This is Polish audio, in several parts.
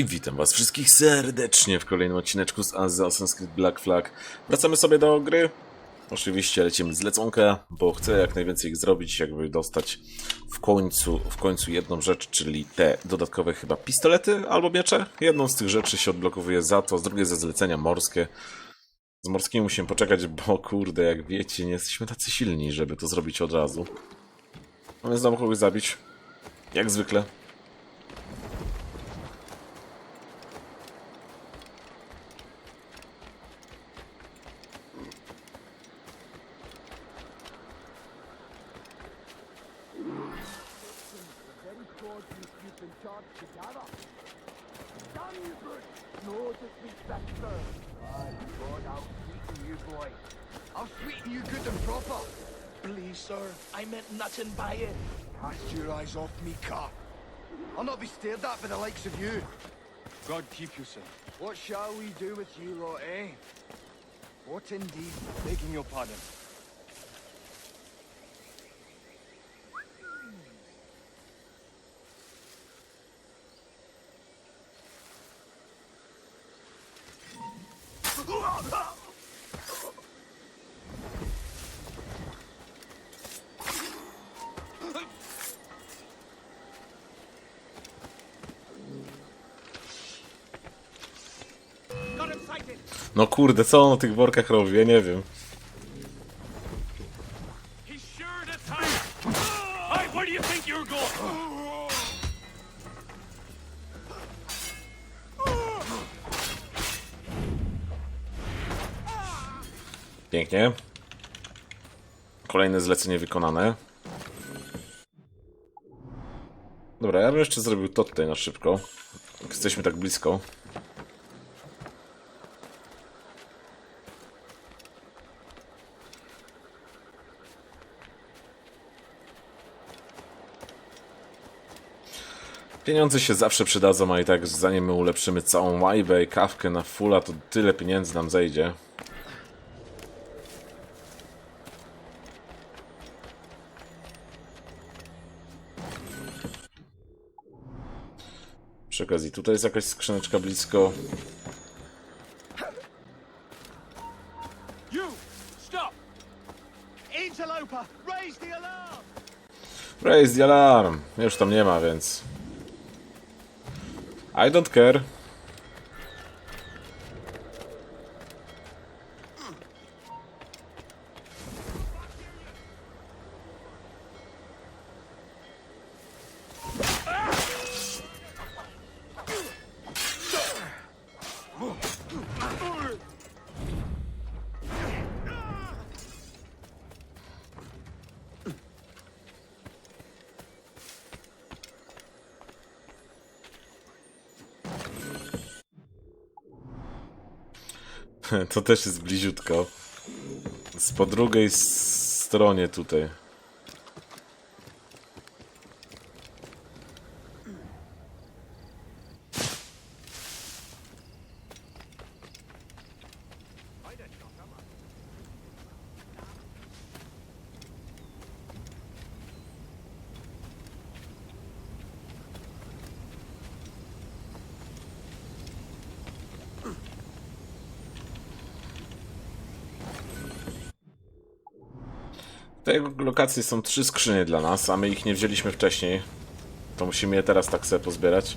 I witam was wszystkich serdecznie w kolejnym odcineczku z Assassin's Creed Black Flag. Wracamy sobie do gry. Oczywiście lecimy z leconka, bo chcę jak najwięcej ich zrobić, jakby dostać w końcu, w końcu jedną rzecz, czyli te dodatkowe chyba pistolety albo miecze. Jedną z tych rzeczy się odblokowuje za to, z drugiej za zlecenia morskie. Z morskimi musimy poczekać, bo kurde, jak wiecie, nie jesteśmy tacy silni, żeby to zrobić od razu. Mamy znowu kogoś zabić. Jak zwykle. No disrespect, sir. My God, I'll sweeten you, boy. I'll sweeten you good and proper. Please, sir, I meant nothing by it. Cast your eyes off me, car. I'll not be stared at by the likes of you. God keep you, sir. What shall we do with you lot, eh? What indeed? Begging your pardon. No kurde, co on na tych workach robi? Ja nie wiem. Pięknie. Kolejne zlecenie wykonane. Dobra, ja bym jeszcze zrobił to tutaj na szybko. Jesteśmy tak blisko. Pieniądze się zawsze przydadzą, a i tak zanim my ulepszymy całą łajbę i kawkę na fulla, to tyle pieniędzy nam zejdzie. Przy okazji, tutaj jest jakaś skrzyneczka blisko. Raise the alarm! Już tam nie ma, więc... I don't care. To też jest bliziutko. Z po drugiej stronie tutaj. W tej lokacji są trzy skrzynie dla nas, a my ich nie wzięliśmy wcześniej. To musimy je teraz tak sobie pozbierać.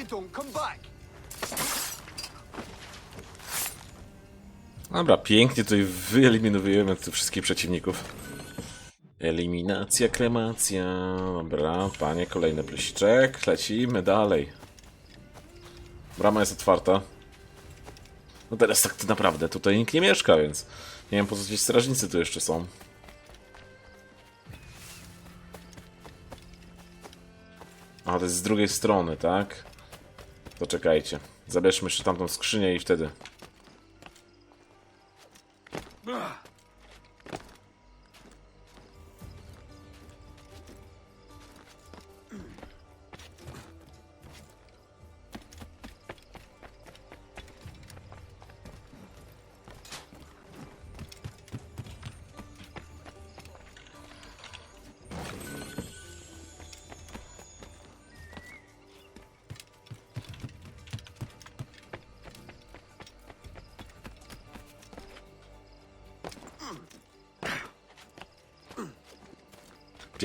You don't. Come back. Dobra, pięknie tutaj wyeliminujemy tych wszystkich przeciwników. Eliminacja, kremacja. Dobra, panie, kolejny plusiczek. Lecimy dalej. Brama jest otwarta. No teraz tak naprawdę tutaj nikt nie mieszka, więc nie wiem po co ci strażnicy tu jeszcze są. A, to jest z drugiej strony, tak? To czekajcie. Zabierzmy jeszcze tamtą skrzynię i wtedy.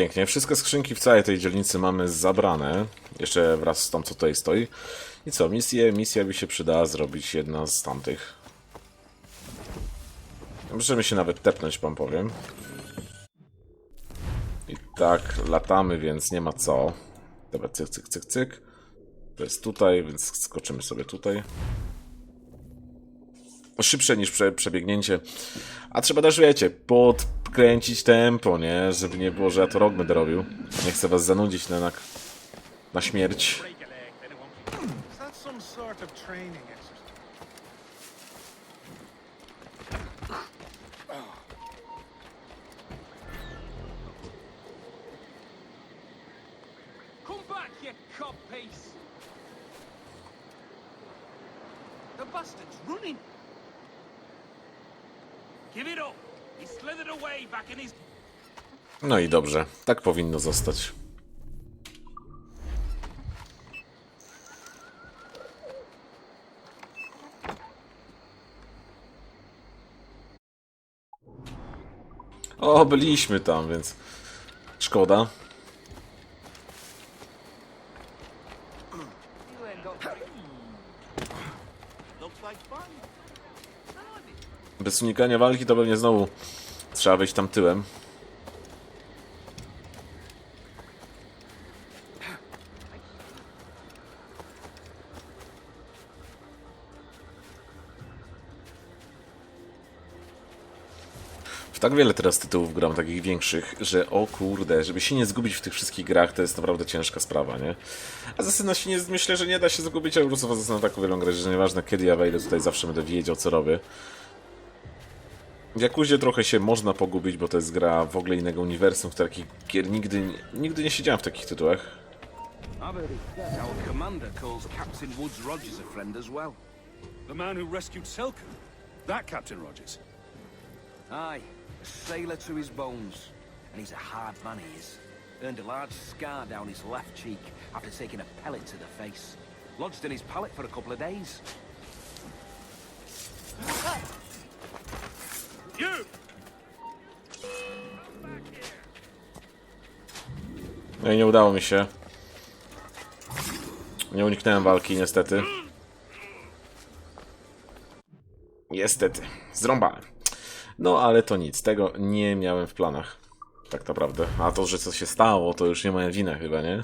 Pięknie. Wszystkie skrzynki w całej tej dzielnicy mamy zabrane. Jeszcze wraz z tą, co tutaj stoi. I co? Misję, misja by się przydała zrobić jedna z tamtych. Możemy się nawet tepnąć, wam powiem. I tak latamy, więc nie ma co. Dobra, cyk, cyk, cyk, cyk. To jest tutaj, więc skoczymy sobie tutaj. Szybsze niż prze, przebiegnięcie. A trzeba też, wiecie, podkręcić tempo, nie? Żeby nie było, że ja to rok będę robił. Nie chcę was zanudzić na, na, na śmierć. Give it up! No i dobrze. Tak powinno zostać. O, byliśmy tam, więc szkoda. Bez unikania walki to pewnie znowu trzeba wejść tam tyłem. W tak wiele teraz tytułów gram, takich większych, że o kurde, żeby się nie zgubić w tych wszystkich grach, to jest naprawdę ciężka sprawa, nie? A zasyna się nie, myślę, że nie da się zgubić, ale po prostu zasyna taką wielą grę, że nieważne kiedy ja wejdę, tutaj zawsze będę wiedział, co robię. W Jakuzie trochę się można pogubić, bo to jest gra w ogóle innego uniwersum, w takich gier nigdy, nigdy nie siedziałem w takich tytułach. Our commander calls Captain Woods Rogers a friend as well. The man who rescued Selkirk. That Captain Rogers. Aye, a sailor to his bones. And he's a hard man, he is. Earned a large scar down his left cheek after taking a pellet to the face. Lodged in his pallet for a couple of days. No i nie udało mi się. Nie uniknąłem walki, niestety. Niestety. Zrąbałem. No, ale to nic. Tego nie miałem w planach. Tak naprawdę. A to, że co się stało, to już nie moja wina chyba, nie?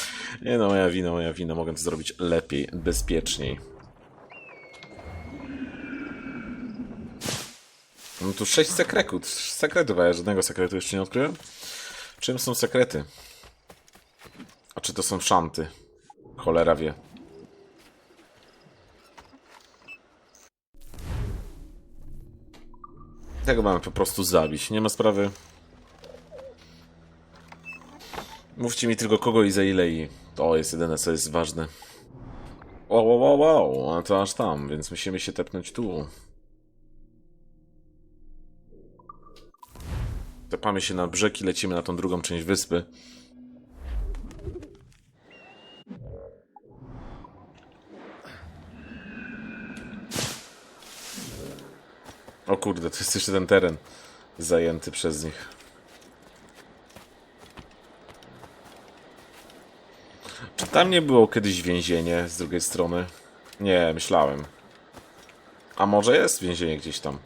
nie no, moja wina, moja wina. Mogę to zrobić lepiej, bezpieczniej. No tu sześć sekretów. Sekretów, a ja żadnego sekretu jeszcze nie odkryłem. Czym są sekrety? A czy to są szanty? Cholera wie. Tego mamy po prostu zabić. Nie ma sprawy. Mówcie mi tylko kogo i za ile i... To jest jedyne co jest ważne. Wow, wow, wow, wow. A to aż tam, więc musimy się tepnąć tu. Tepamy się na brzeg i lecimy na tą drugą część wyspy. O kurde, to jest jeszcze ten teren zajęty przez nich. Czy tam nie było kiedyś więzienie z drugiej strony? Nie, myślałem. A może jest więzienie gdzieś tam?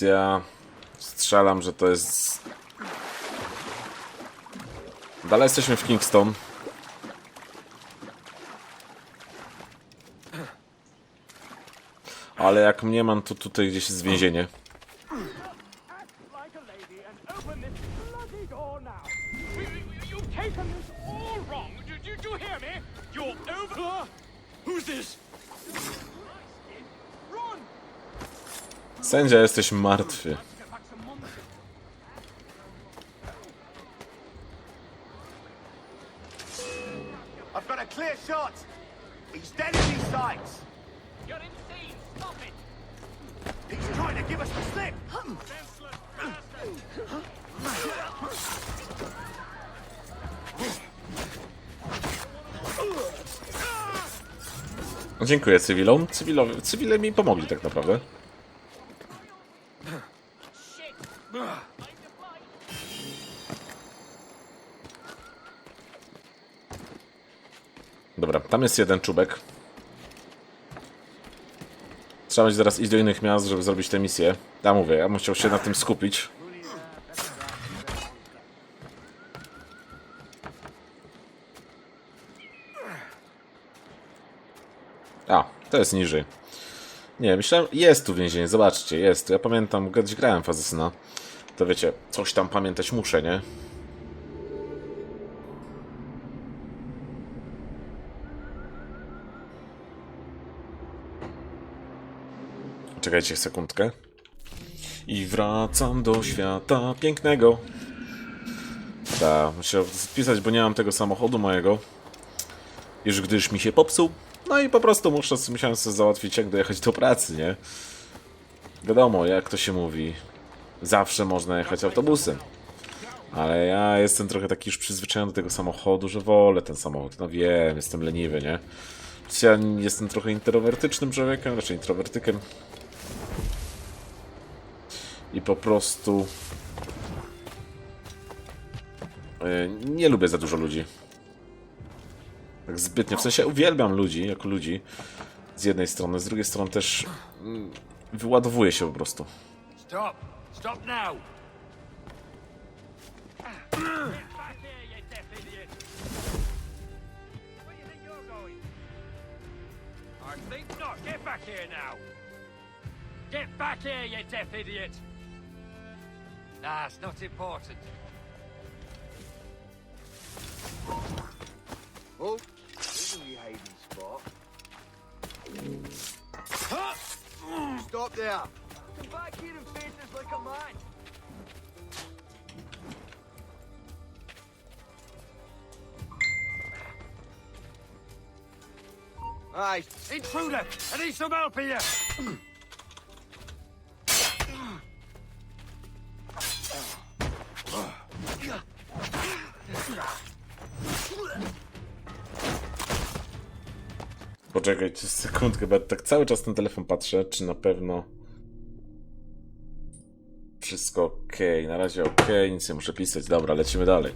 Ja strzelam, że to jest. Dalej jesteśmy w Kingston. Ale jak mnie mam, to tutaj gdzieś jest więzienie. Sędzia, jesteś martwy. No, dziękuję cywilom. Cywilowie, cywile mi pomogli tak naprawdę. Tam jest jeden czubek. Trzeba będzie zaraz iść do innych miast, żeby zrobić tę misję. Ja mówię, ja bym chciał się na tym skupić. A, to jest niżej. Nie, myślałem, jest tu więzienie, zobaczcie, jest. Ja pamiętam, kiedyś grałem w Asesyna. To wiecie, coś tam pamiętać muszę, nie? Czekajcie sekundkę. I wracam do świata pięknego. Tak, muszę spisać, bo nie mam tego samochodu mojego. Już gdyż mi się popsuł. No i po prostu muszę, musiałem sobie załatwić, jak dojechać do pracy, nie? Wiadomo, jak to się mówi. Zawsze można jechać autobusem. Ale ja jestem trochę taki już przyzwyczajony do tego samochodu, że wolę ten samochód. No wiem, jestem leniwy, nie? Ja jestem trochę introwertycznym człowiekiem, raczej introwertykiem. I po prostu... e, Nie lubię za dużo ludzi. Tak zbytnio. W sensie uwielbiam ludzi, jako ludzi. Z jednej strony, z drugiej strony też mm, wyładowuję się po prostu. Stop! Stop now! Get back here, you deaf idiot! Nah, it's not important. Oh, this be a hiding spot. Stop there. Come back here and face us like a man. Aye, Intruder! I need some help here! Poczekajcie sekundkę, bo ja tak cały czas ten telefon patrzę, czy na pewno wszystko ok. Na razie ok, nic nie muszę pisać. Dobra, lecimy dalej.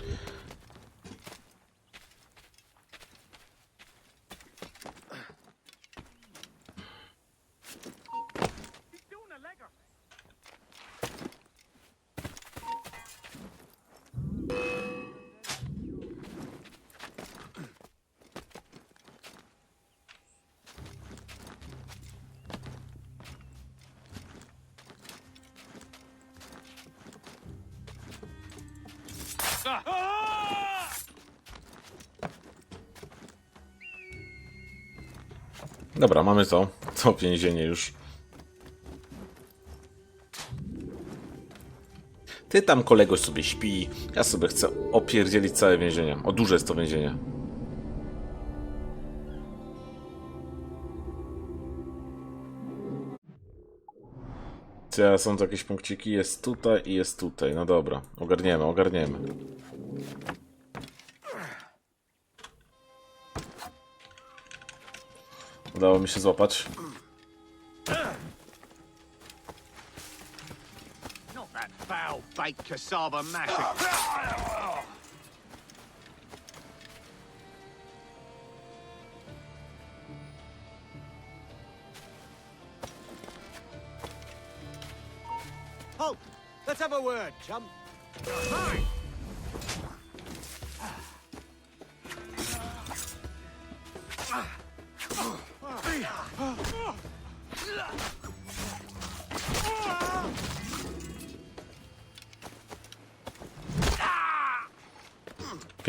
Dobra, mamy to. To więzienie już. Ty tam kolego sobie śpi, ja sobie chcę opierdzielić całe więzienie. O, duże jest to więzienie. Teraz są to jakieś punkciki, jest tutaj i jest tutaj. No dobra, ogarniemy, ogarniemy. Udało mi się złapać. Halt! Let's have a word, chum. Fine!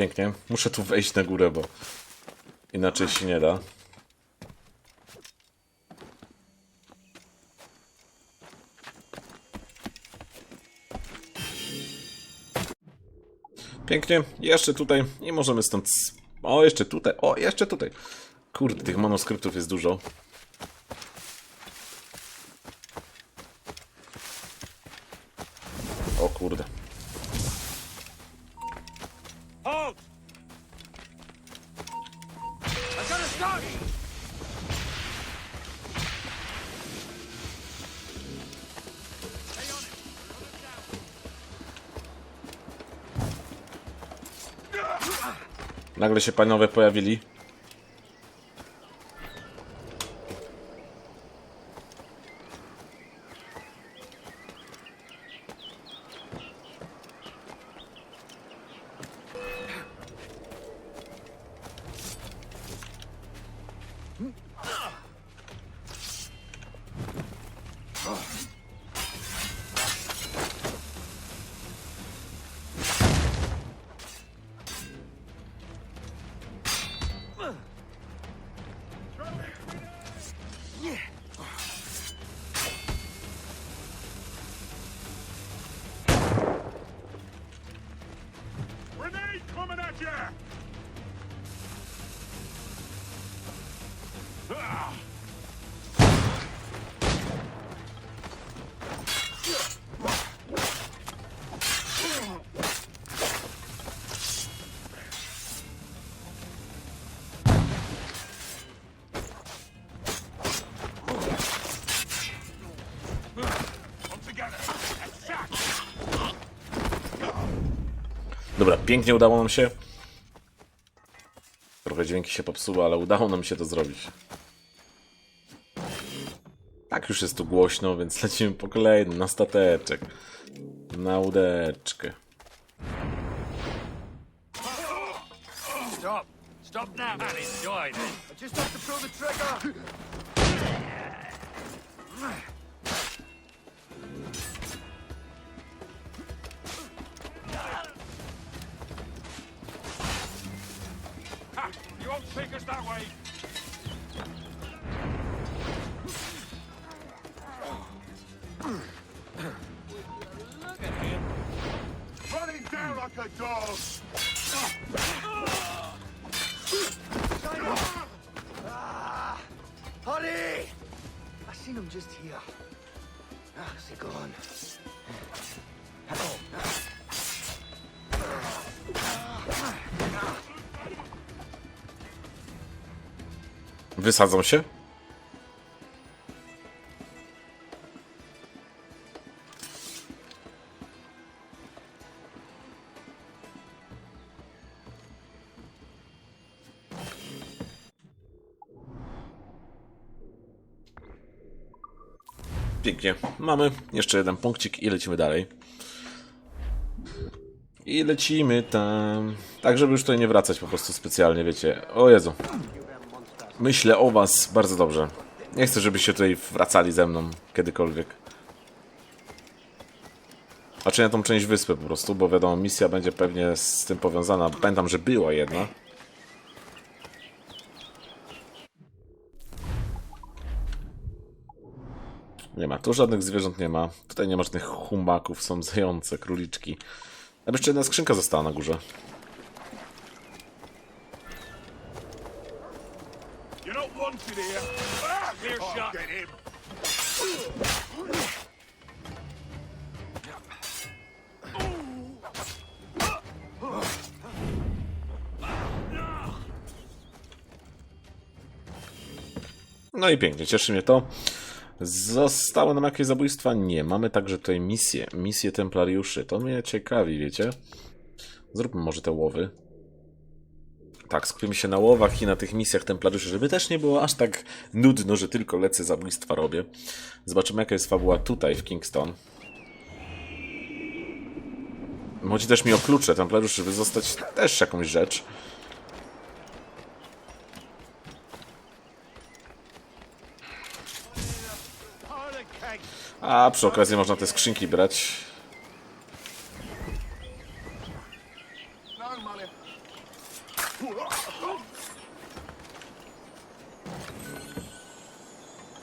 Pięknie. Muszę tu wejść na górę, bo inaczej się nie da. Pięknie. Jeszcze tutaj i możemy stąd... O, jeszcze tutaj. O, jeszcze tutaj. Kurde, tych manuskryptów jest dużo. O kurde. Nagle się panowie pojawili. Dobra, pięknie udało nam się. Trochę dźwięki się popsuły, ale udało nam się to zrobić. Tak już jest tu głośno, więc lecimy po kolejny, na stateczek. Na łódeczkę. Stop. Stop now and enjoy this. I just have to throw the trigger. Won't take us that way. Running down like a dog! Hurry! I seen him just here. Wysadzą się? Pięknie. Mamy jeszcze jeden punkcik i lecimy dalej. I lecimy tam. Tak, żeby już tutaj nie wracać po prostu specjalnie, wiecie. O Jezu. Myślę o was bardzo dobrze. Nie chcę, żebyście tutaj wracali ze mną kiedykolwiek. Znaczy na tą część wyspy po prostu, bo wiadomo, misja będzie pewnie z tym powiązana. Pamiętam, że była jedna. Nie ma, tu żadnych zwierząt nie ma. Tutaj nie ma żadnych humbaków, są zające, króliczki. A jeszcze jedna skrzynka została na górze. No i pięknie, cieszy mnie to. Zostały nam jakieś zabójstwa? Nie. Mamy także tutaj misje. Misje templariuszy. To mnie ciekawi, wiecie? Zróbmy może te łowy. Tak, skupimy się na łowach i na tych misjach templariuszy, żeby też nie było aż tak nudno, że tylko lecę zabójstwa robię. Zobaczymy jaka jest fabuła tutaj w Kingston. Chodzi też mi o klucze templariuszy, żeby zostać też jakąś rzecz. A przy okazji można te skrzynki brać.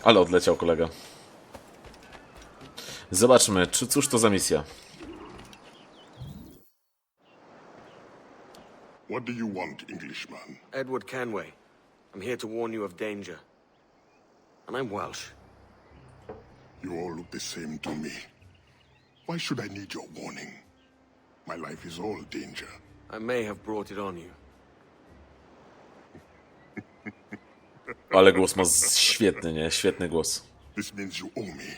Ale odleciał kolega. Zobaczmy, czy, cóż to za misja. What do you want, Englishman? Edward Kenway. I'm here to warn you of danger. And I'm Welsh. You all look the same to me. Why should I need your warning? My life is all danger. I may have brought it on you. Ale głos ma świetny, nie? Świetny głos. This means you owe me.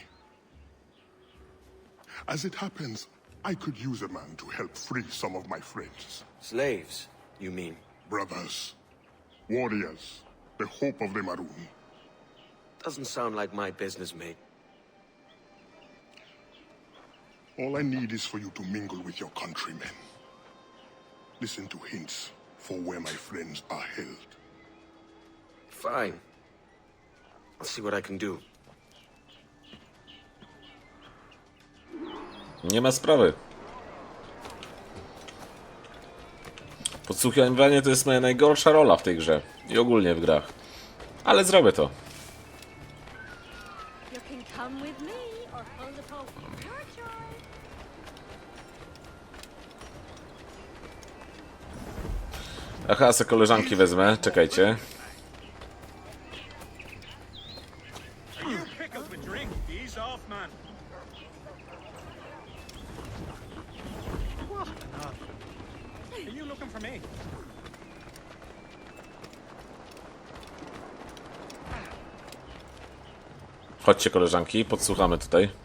As it happens, I could use a man to help free some of my friends. Slaves, you mean? brothers, warriors, the hope of the Maroon. Doesn't sound like my business, mate. All I need is for you to mingle with your countrymen. Listen to hints for where my friends are held. Fine. I'll see what I can do. Nie ma sprawy. Podsłuchiwanie to jest moja najgorsza rola w tej grze. I ogólnie w grach. Ale zrobię to. You can come with me or pull the poke. Your choice. Aha, se koleżanki wezmę. Czekajcie. You pick up a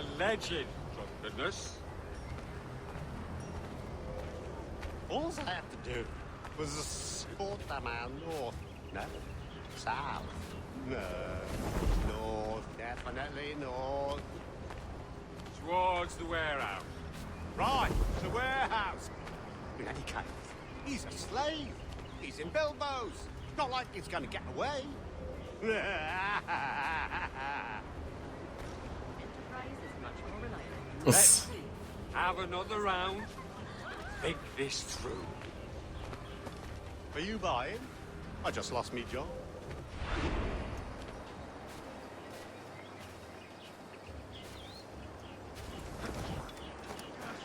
Alleged drunkenness. All I had to do was escort the man north. No, south. No, north, definitely north. Towards the warehouse. Right, the warehouse. In any case, he's a slave. He's in Bilbo's. Not like he's going to get away. reliable. Uss. Have another round. Think this through. Are you buying? I just lost me job.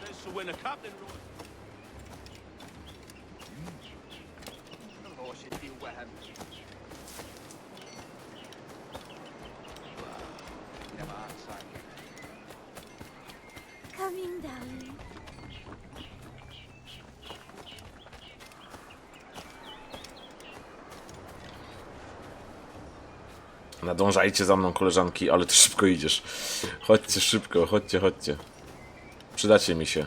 Says so when a captain. The law should be well. Never outside. Nadążajcie za mną koleżanki, ale ty szybko idziesz. Chodźcie szybko, chodźcie, chodźcie. Przydacie mi się.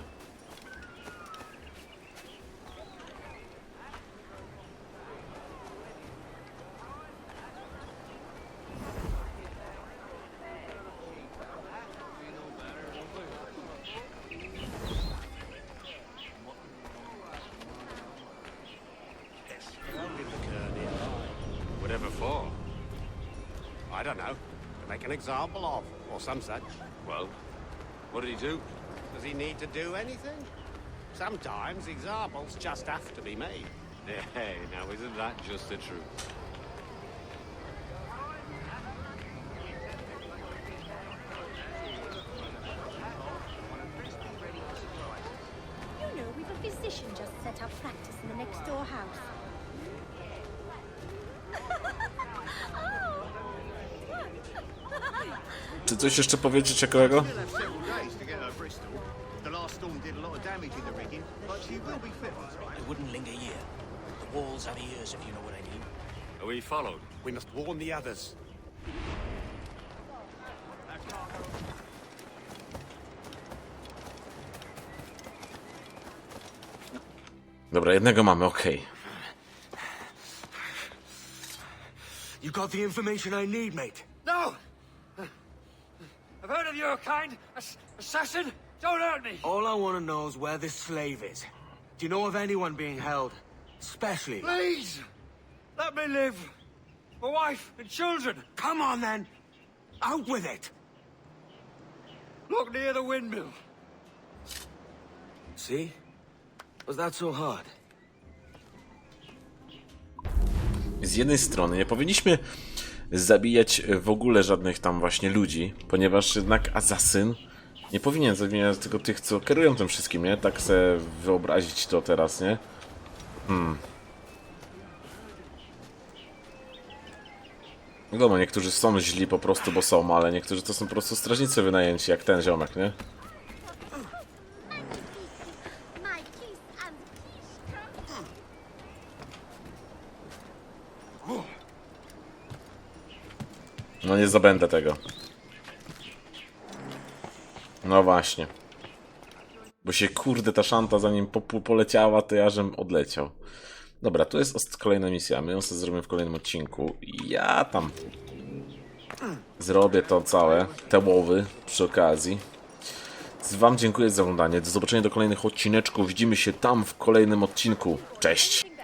For. I don't know. To make an example of, or some such. Well, what did he do? Does he need to do anything? Sometimes examples just have to be made. Hey, now isn't that just the truth? Must warn the others. Dobra, jednego mamy, okej. You got the information I need, mate. Your kind. Ass- assassin! Don't hurt me! All I want to know is where this slave is. Do you know of anyone being held? Especially... Please! Let me live! My wife and children! Come on, then! Out with it! Look near the windmill. See? Was that so hard? Z jednej strony nie powinniśmy zabijać w ogóle żadnych tam właśnie ludzi, ponieważ jednak asasyn nie powinien zabijać tylko tych, co kierują tym wszystkim, nie? Tak se wyobrazić to teraz, nie? Hmm. Wiadomo, niektórzy są źli po prostu, bo są, ale niektórzy to są po prostu strażnicy wynajęci, jak ten ziomek, nie? No nie zabędę tego. No właśnie. Bo się kurde ta szanta zanim po, po, poleciała, to ja żem odleciał. Dobra, tu jest kolejna misja. My ją sobie zrobimy w kolejnym odcinku. Ja tam zrobię to całe, te łowy przy okazji. Wam dziękuję za oglądanie. Do zobaczenia do kolejnych odcineczków. Widzimy się tam w kolejnym odcinku. Cześć!